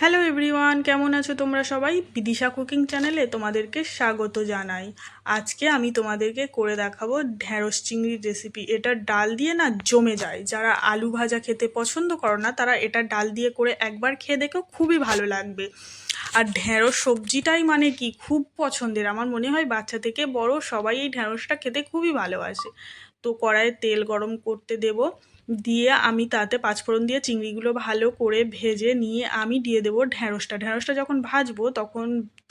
Hello everyone কেমন আছো তোমরা সবাই? বিদিশা কুকিং চ্যানেলে তোমাদেরকে স্বাগত জানাই। আজকে আমি তোমাদেরকে করে দেখাবো ঢ্যাঁড়স চিংড়ির রেসিপি এটা ডাল দিয়ে না জমে যায়। যারা আলু ভাজা খেতে পছন্দ করো না, তারা এটা ডাল দিয়ে করে একবার খেয়ে দেখো, খুবই ভালো লাগবে। আর ঢ্যাঁড়স সবজিটাই মানে কি? খুব পছন্দের। আমার মনে হয় বাচ্চা থেকে বড় সবাই এই ঢ্যাঁড়সটা খেতে খুবই ভালোবাসে। তো কড়াইয়ে তেল গরম করতে দেবো। দিয়ে আমি তাতে পাঁচফোড়ন দিয়ে চিংড়িগুলো ভালো করে ভেজে নিয়ে আমি দিয়ে দেবো ঢ্যাঁড়সটা ঢ্যাঁড়সটা যখন ভাজবো তখন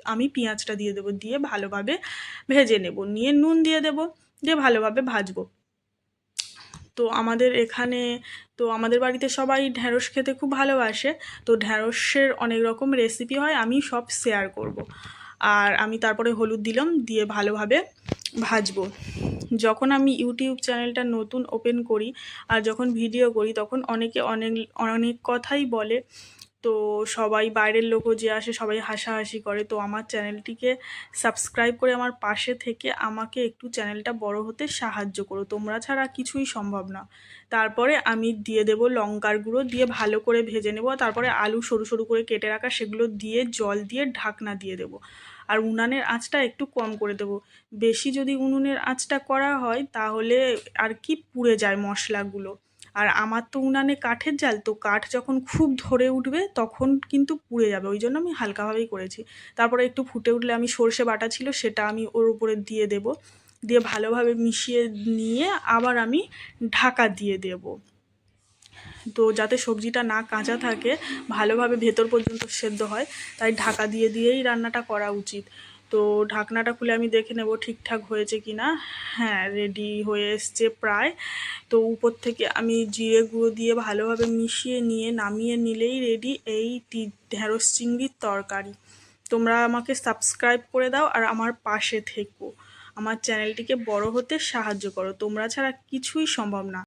আমি পেঁয়াজটা দিয়ে দেবো। দিয়ে ভালোভাবে ভেজে নেব। নিয়ে নুন দিয়ে দেবো। দিয়ে ভালোভাবে ভাজবো। তো আমাদের এখানে, তো আমাদের বাড়িতে সবাই ঢ্যাঁড়স খেতে খুব ভালোবাসে। তো ঢ্যাঁড়সের অনেক রকম রেসিপি হয়, আমি সব শেয়ার করব। আর আমি তারপরে হলুদ দিলাম, দিয়ে ভালোভাবে ভাজবো। যখন আমি ইউটিউব চ্যানেলটা নতুন ওপেন করি আর যখন ভিডিও করি, তখন অনেকে অনেক অনেক কথাই বলে। তো সবাই বাইরের লোকও যে আসে সবাই হাসাহাসি করে। তো আমার চ্যানেলটিকে সাবস্ক্রাইব করে আমার পাশে থেকে আমাকে একটু চ্যানেলটা বড় হতে সাহায্য করো। তোমরা ছাড়া কিছুই সম্ভব না। তারপরে আমি দিয়ে দেব লঙ্কার গুঁড়ো, দিয়ে ভালো করে ভেজে নেব। তারপরে আলু সরু সরু করে কেটে রাখা সেগুলো দিয়ে জল দিয়ে ঢাকনা দিয়ে দেবো। আর উনানের আঁচটা একটু কম করে দেবো। বেশি যদি উনুনের আঁচটা করা হয় তাহলে আর কি পুড়ে যায় মশলাগুলো? আর আমার তো উনানে কাঠের জাল, তো কাঠ যখন খুব ধরে উঠবে তখন কিন্তু পুড়ে যাবে, ওই জন্য আমি হালকাভাবেই করেছি। তারপরে একটু ফুটে উঠলে আমি সর্ষে বাটা ছিল সেটা আমি ওর উপরে দিয়ে দেব। দিয়ে ভালোভাবে মিশিয়ে নিয়ে আবার আমি ঢাকা দিয়ে দেবো। তো যাতে সবজিটা না কাঁচা থাকে, ভালোভাবে ভেতর পর্যন্ত সেদ্ধ হয়, তাই ঢাকা দিয়ে দিয়েই রান্নাটা করা উচিত। তো ঢাকনাটা খুলে আমি দেখে নেব ঠিকঠাক হয়েছে কি না। হ্যাঁ রেডি হয়ে এসছে প্রায়। তো উপর থেকে আমি জিরে গুঁড়ো দিয়ে ভালোভাবে মিশিয়ে নিয়ে নামিয়ে নিলেই রেডি এই টি ঢেঁড়স চিংড়ির তরকারি। তোমরা আমাকে সাবস্ক্রাইব করে দাও আর আমার পাশে থেকো। আমার চ্যানেলটিকে বড় হতে সাহায্য করো। তোমরা ছাড়া কিছুই সম্ভব না।